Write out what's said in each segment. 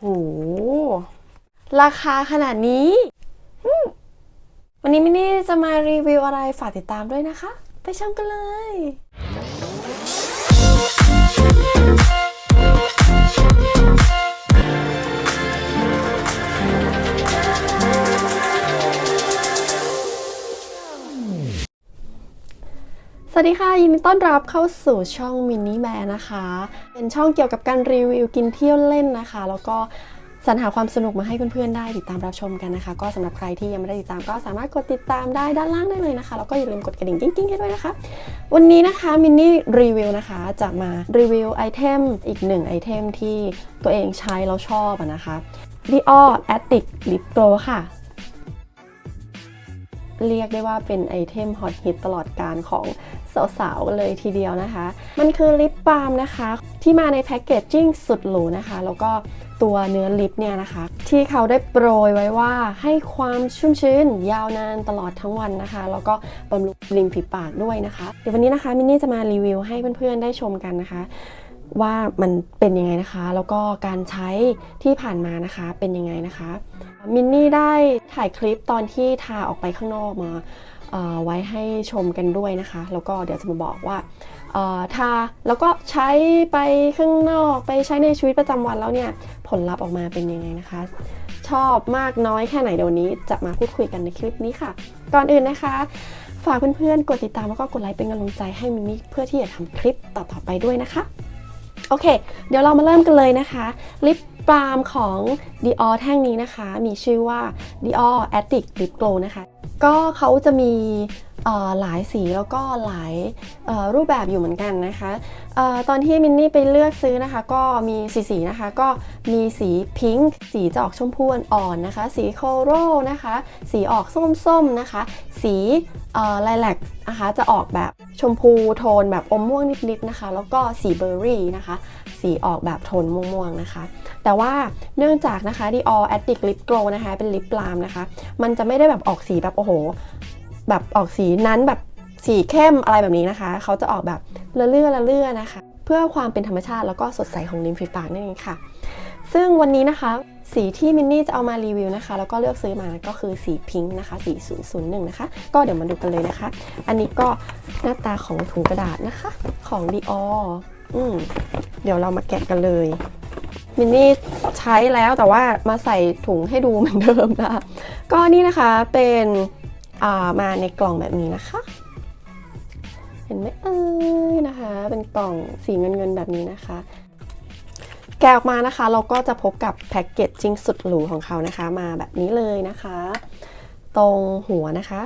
โห ราคาขนาดนี้ วันนี้มินนี่จะมารีวิวอะไรฝากติดตามด้วยนะคะ ไปชมกันเลย วัสดีค่ะ ยินดีต้อนรับเข้าสู่ช่องมินนี่แมนนะคะ เป็นช่องเกี่ยวกับการรีวิวกินเที่ยวเล่นนะคะ แล้วก็สรรหาความสนุกมาให้เพื่อนๆได้ติดตามรับชมกันนะคะ ก็สำหรับใครที่ยังไม่ได้ติดตามก็สามารถกดติดตามได้ด้านล่างได้เลยนะคะแล้วก็อย่าลืมกดกระดิ่งกิ้งๆให้ด้วยนะคะ วันนี้นะคะมินนี่รีวิวนะคะ จะมารีวิวไอเทมอีกหนึ่งไอเทมที่ตัวเองใช้แล้วชอบนะคะ Dior Addict Lip Glow ค่ะ เรียกได้ว่าเป็นไอเทมฮอตฮิตตลอดการของสาวๆเลยทีเดียวนะคะ มันคือลิปบาล์มนะคะ ที่มาในแพคเกจจิ้งสุดหรูนะคะ แล้วก็ตัวเนื้อลิปเนี่ยนะคะ ที่เขาได้โปรยไว้ว่าให้ความชุ่มชื้น ยาวนานตลอดทั้งวันนะคะ แล้วก็บำรุงริมฝีปากด้วยนะคะ เดี๋ยววันนี้นะคะมินนี่จะมารีวิวให้เพื่อนๆได้ชมกันนะคะ ว่ามันเป็นยังไงนะคะ แล้วก็การใช้ที่ผ่านมานะคะเป็นยังไงนะคะ มินนี่ได้ถ่ายคลิปตอนที่ทาออกไปข้างนอกมาไว้ให้ชมกันด้วยนะคะ แล้วก็เดี๋ยวจะมาบอกว่าทาแล้วก็ใช้ไปข้างนอกไปใช้ในชีวิตประจำวันแล้วเนี่ยผลลัพธ์ออกมาเป็นยังไงนะคะ ชอบมากน้อยแค่ไหนเดี๋ยวนี้จะมาพูดคุยกันในคลิปนี้ค่ะ ก่อนอื่นนะคะ ฝากเพื่อนๆกดติดตามแล้วก็กดไลค์เป็นกำลังใจให้มินนี่เพื่อที่จะทำคลิปต่อๆไปด้วยนะคะโอเค เดี๋ยวเรามาเริ่มกันเลยนะคะ ลิป บาล์มของ Dior แท่งนี้นะคะ มีชื่อว่า Dior Addict Lip Glow นะคะ ก็เขาจะมี หลายสีแล้วก็หลายรูปแบบอยู่เหมือนกันนะคะออตอนที่มินนี่ไปเลือกซื้อนะคะ ก็มีสีสีนะคะ ก็มีสีพิงค์สีจะออกชมพูอ่อนๆนะคะ สีโคโรนะคะ สีออกส้มๆนะคะ สีไลแลกนะคะจะออกแบบชมพูโทนแบบอมม่วงนิดๆนะคะ แล้วก็สีเบอร์รี่นะคะ สีออกแบบโทนม่วงๆนะคะ แต่ว่าเนื่องจากนะคะ Dior Addict Lip Glow นะคะ เป็นลิปบาล์มนะคะ มันจะไม่ได้แบบออกสีแบบโอ้โห แบบออกสีนั้นแบบสีเข้มอะไรแบบนี้นะคะ เขาจะออกแบบละเลื่อละเลื่อนะคะ เพื่อความเป็นธรรมชาติแล้วก็สดใสของริมฝีปากนั่นเองค่ะ ซึ่งวันนี้นะคะ สีที่มินนี่จะเอามารีวิวนะคะ แล้วก็เลือกซื้อมาก็คือสีพิงค์นะคะ สี 001 นะคะ ก็เดี๋ยวมาดูกันเลยนะคะ อันนี้ก็หน้าตาของถุงกระดาษนะคะ ของ Dior อืมเดี๋ยวเรามาแกะกันเลยมินนี่ใช้แล้วแต่ว่ามาใส่ถุงให้ดูเหมือนเดิมนะคะก็นี่นะคะเป็น มาในกล่องแบบนี้นะคะ เห็นไหมเอ้ยนะคะ เป็นกล่องสีเงินเงินๆแบบนี้นะคะ แกะออกมานะคะ เราก็จะพบกับแพ็กเกจจิ้งสุดหรูของเขานะคะ มาแบบนี้เลยนะคะ ตรงหัวนะคะ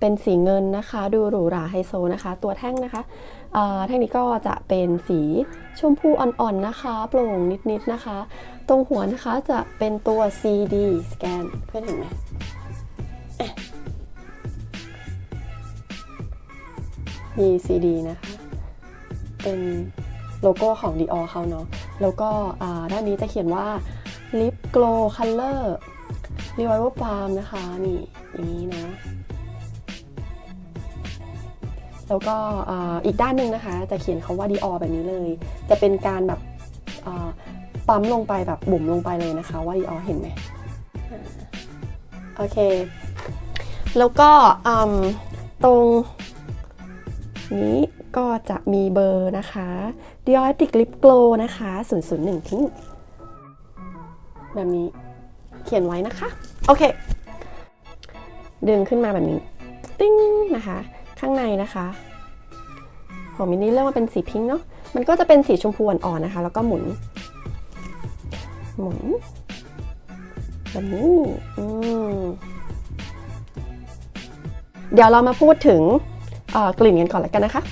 เป็นสีเงินนะคะ ดูหรูหราไฮโซนะคะ ตัวแท่งนะคะแท่งนี้ก็จะเป็นสีชมพูอ่อนๆนะคะ โปร่งนิดๆนะคะ ตรงหัวนะคะจะเป็นตัว CD สแกนเพื่อนเห็นไหม มี CD นะคะเป็นโลโก้ของ Dior เขาเนาะแล้วก็ด้านนี้จะเขียนว่า Lip Glow Color Revival Balm นะคะนี่อย่างนี้นะแล้วก็อีกด้านหนึ่งนะคะ จะเขียนคาว่า Dior แบบนี้เลย จะเป็นการแบบปั๊มลงไปแบบบุ๋มลงไปเลยนะคะ ว่า Dior เห็นไหมโอเค แล้วก็ตรง นี้ก็จะมีเบอร์นะคะ Dior Addict Lip Glow นะคะ 001 ทิ้ง แบบนี้เขียนไว้นะคะ โอเค ดึงขึ้นมาแบบนี้ ติ้งนะคะ ข้างในนะคะ ของมินนี่เลือกมาเป็นสีพิงค์เนาะมันก็จะเป็นสีชมพูอ่อนๆนะคะ แล้วก็หมุน หมุนแบบนี้อืมเดี๋ยวเรามาพูดถึง กลิ่นกันก่อนแล้วกันนะคะ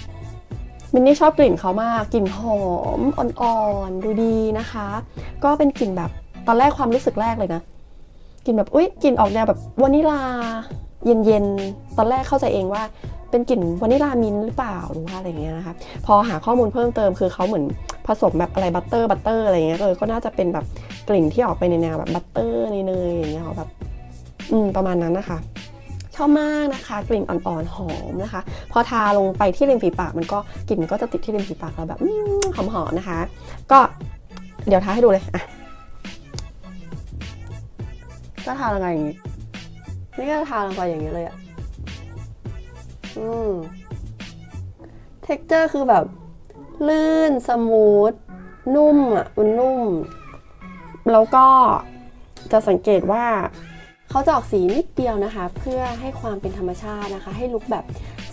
มินนี่ชอบกลิ่นเขามากกลิ่นหอมอ่อนๆดูดีนะคะ ก็เป็นกลิ่นแบบตอนแรกความรู้สึกแรกเลยนะกลิ่นแบบอุ้ยกลิ่นออกแนวแบบวานิลาเย็นๆตอนแรกเข้าใจเองว่าเป็นกลิ่นวานิลามินหรือเปล่าหรือว่าอะไรเงี้ยนะคะพอหาข้อมูลเพิ่มเติมคือเขาเหมือนผสมแบบอะไรบัตเตอร์บัตเตอร์อะไรเงี้ยเออก็น่าจะเป็นแบบกลิ่นที่ออกไปในแนวแบบบัตเตอร์เนยๆอย่างเงี้ยแบบอืมประมาณนั้นนะคะ ชอบมากนะคะ กลิ่นอ่อนๆหอมนะคะ พอทาลงไปที่ริมฝีปากมันก็กลิ่นมันก็จะติดที่ริมฝีปากเราแบบหอมๆนะคะ ก็เดี๋ยวทาให้ดูเลยอะก็ทาลงไปอย่างนี้ นี่ก็ทาลงไปอย่างนี้เลยอะอืมเท็กเจอร์คือแบบ ลื่นสมูท นุ่มอะมันนุ่ม แล้วก็จะสังเกตว่า เขาจะออกสีนิดเดียวนะคะ เพื่อให้ความเป็นธรรมชาตินะคะ ให้ลุกแบบ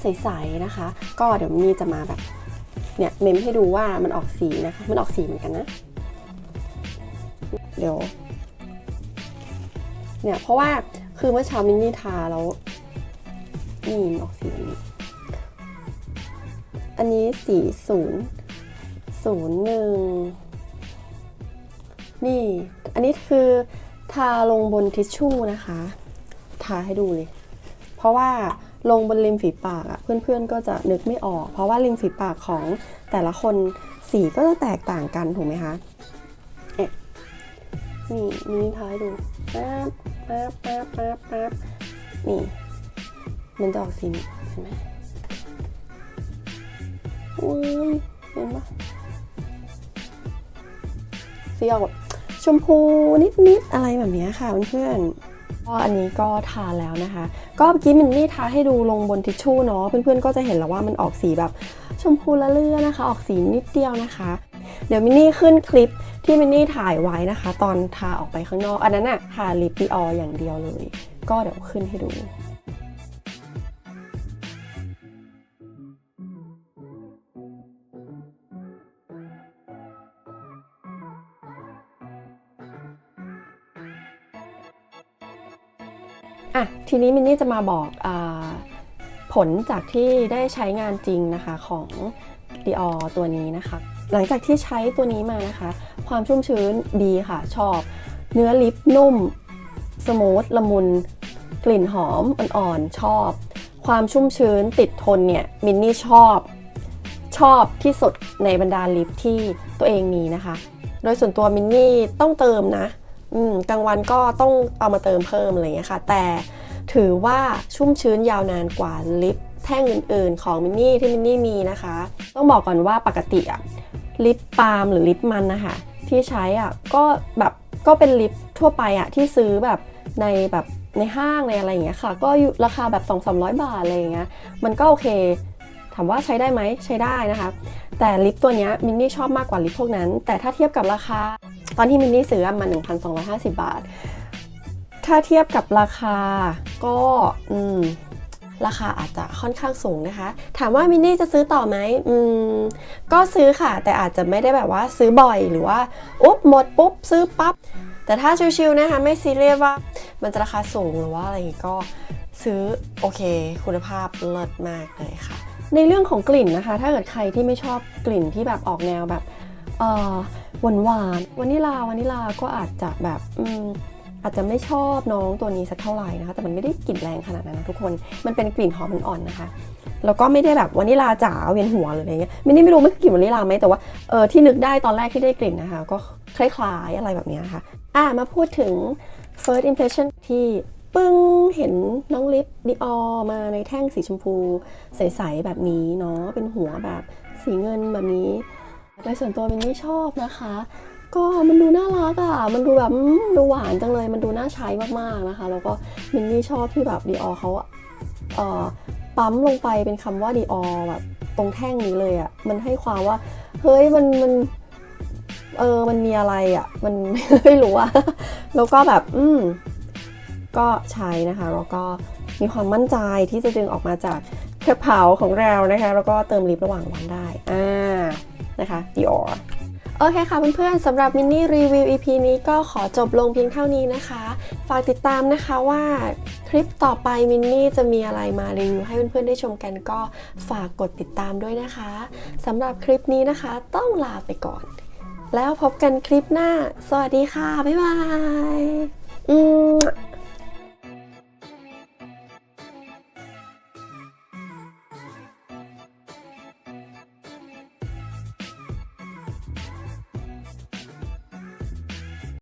ใสๆนะคะ ก็เดี๋ยวมีจะมาแบบเนี่ยเมมให้ดูว่ามันออกสีนะคะ มันออกสีเหมือนกันนะ เดี๋ยวเนี่ยเพราะว่าคือเมื่อเช้ามินนี่ทาแล้วนี่มันออกสีแบบนี้อันนี้สีศูนย์ศูนย์หนึ่งนี่ อันนี้คือาลงบนทิชชู่นะคะ ทาให้ดูเลย เพราะว่าลงบนริมฝีปากอะเพื่อนๆก็จะนึกไม่ออก เพราะว่าริมฝีปากของแต่ละคนสีก็จะแตกต่างกันถูกไหมคะเอ๊ะนี่นี่ทาให้ดูป๊บป๊บป๊บป๊บป๊บนี่มันจะออกสีนี้เห็นไหมอุ้ยเห็นปะสีออกแบบ ชมพูนิดๆอะไรแบบนี้ค่ะเพื่อนๆก็อันนี้ก็ทาแล้วนะคะ ก็เมื่อกี้มินนี่ทาให้ดูลงบนทิชชู่เนาะเพื่อนๆก็จะเห็นแล้วว่ามันออกสีแบบชมพูละเลือนะคะ ออกสีนิดเดียวนะคะ เดี๋ยวมินนี่ขึ้นคลิปที่มินนี่ถ่ายไว้นะคะ ตอนทาออกไปข้างนอก อันนั้นอะทาลิปดีอออย่างเดียวเลย ก็เดี๋ยวขึ้นให้ดู อะทีนี้มินนี่จะมาบอกอผลจากที่ได้ใช้งานจริงนะคะของ Dior ตัวนี้นะคะ หลังจากที่ใช้ตัวนี้มานะคะ ความชุ่มชื้นดีค่ะชอบ เนื้อลิปนุ่ม สมูทละมุน กลิ่นหอมอ่อนๆชอบ ความชุ่มชื้นติดทนเนี่ยมินนี่ชอบชอบที่สุดในบรรดาลิปที่ตัวเองมีนะคะ โดยส่วนตัวมินนี่ต้องเติมนะ กลางวันก็ต้องเอามาเติมเพิ่มอะไรอย่างเงี้ยค่ะ แต่ถือว่าชุ่มชื้นยาวนานกว่าลิปแท่งอื่นๆ ของมินนี่ที่มินนี่มีนะคะ ต้องบอกก่อนว่าปกติอะลิปปาล์มหรือลิปมันนะคะที่ใช้อะก็แบบก็เป็นลิปทั่วไปอะที่ซื้อแบบในแบบในห้างในอะไรอย่างเงี้ยค่ะ ก็อยู่ราคาแบบ2-300 บาทอะไรอย่างเงี้ยมันก็โอเค ถามว่าใช้ได้ไหมใช้ได้นะคะ แต่ลิปตัวนี้มินนี่ชอบมากกว่าลิปพวกนั้น แต่ถ้าเทียบกับราคา ตอนที่มินนี่ซื้ออะมา 1,250 บาท ถ้าเทียบกับราคาก็อืมราคาอาจจะค่อนข้างสูงนะคะ ถามว่ามินนี่จะซื้อต่อไหมอืมก็ซื้อค่ะ แต่อาจจะไม่ได้แบบว่าซื้อบ่อยหรือว่าอุ๊บหมดปุ๊บซื้อปั๊บ แต่ถ้าชิวๆนะคะไม่ซีเรียสว่า มันจะราคาสูงหรือว่าอะไรอย่างงี้ก็ซื้อโอเค คุณภาพเลิศมากเลยค่ะ ในเรื่องของกลิ่นนะคะ ถ้าเกิดใครที่ไม่ชอบกลิ่นที่แบบออกแนวแบบหวานหวานวานิลาวานิลาก็อาจจะแบบอาจจะไม่ชอบน้องตัวนี้สักเท่าไหร่นะคะ แต่มันไม่ได้กลิ่นแรงขนาดนั้นนะทุกคน มันเป็นกลิ่นหอมอ่อนๆนะคะ แล้วก็ไม่ได้แบบวานิลาจ๋าเวียนหัวหรืออะไรเงี้ย ไม่ได้ไม่รู้มันคือกลิ่นวานิลาไหมแต่ว่าเออที่นึกได้ตอนแรกที่ได้กลิ่นนะคะ ก็คล้ายๆอะไรแบบนี้ยค่ะอะมาพูดถึง first impression ที่ ปึ้งเห็นน้องลิปดิออมาในแท่งสีชมพูใสๆแบบนี้เนาะเป็นหัวแบบสีเงินแบบนี้ โดยส่วนตัวมินไม่ชอบนะคะ ก็มันดูน่ารักอะ่ะมันดูแบบดูหวานจังเลยมันดูน่าใช้มากๆนะคะ แล้วก็มินนี่ชอบที่แบบดีออเขาเอ่อปั๊มลงไปเป็นคำว่าดีออแบบตรงแท่งนี้เลยอะ่ะมันให้ความว่าเฮ้ยมันมันเออมันมีอะไรอะ่ะมันไม่รู้อะแล้วก็แบบ อืม ก็ใช้นะคะแล้วก็มีความมั่นใจที่จะดึงออกมาจากกระเป๋าของเรานะคะ แล้วก็เติมลิประหว่างวันได้อ่านะคะ Dior โอเคค่ะเพื่อนๆสำหรับมินนี่รีวิว EP นี้ก็ขอจบลงเพียงเท่านี้นะคะ ฝากติดตามนะคะว่าคลิปต่อไปมินนี่จะมีอะไรมารีวิวให้เพื่อนๆได้ชมกันก็ฝากกดติดตามด้วยนะคะสำหรับคลิปนี้นะคะต้องลาไปก่อน แล้วพบกันคลิปหน้า สวัสดีค่ะ บ๊ายบายอืม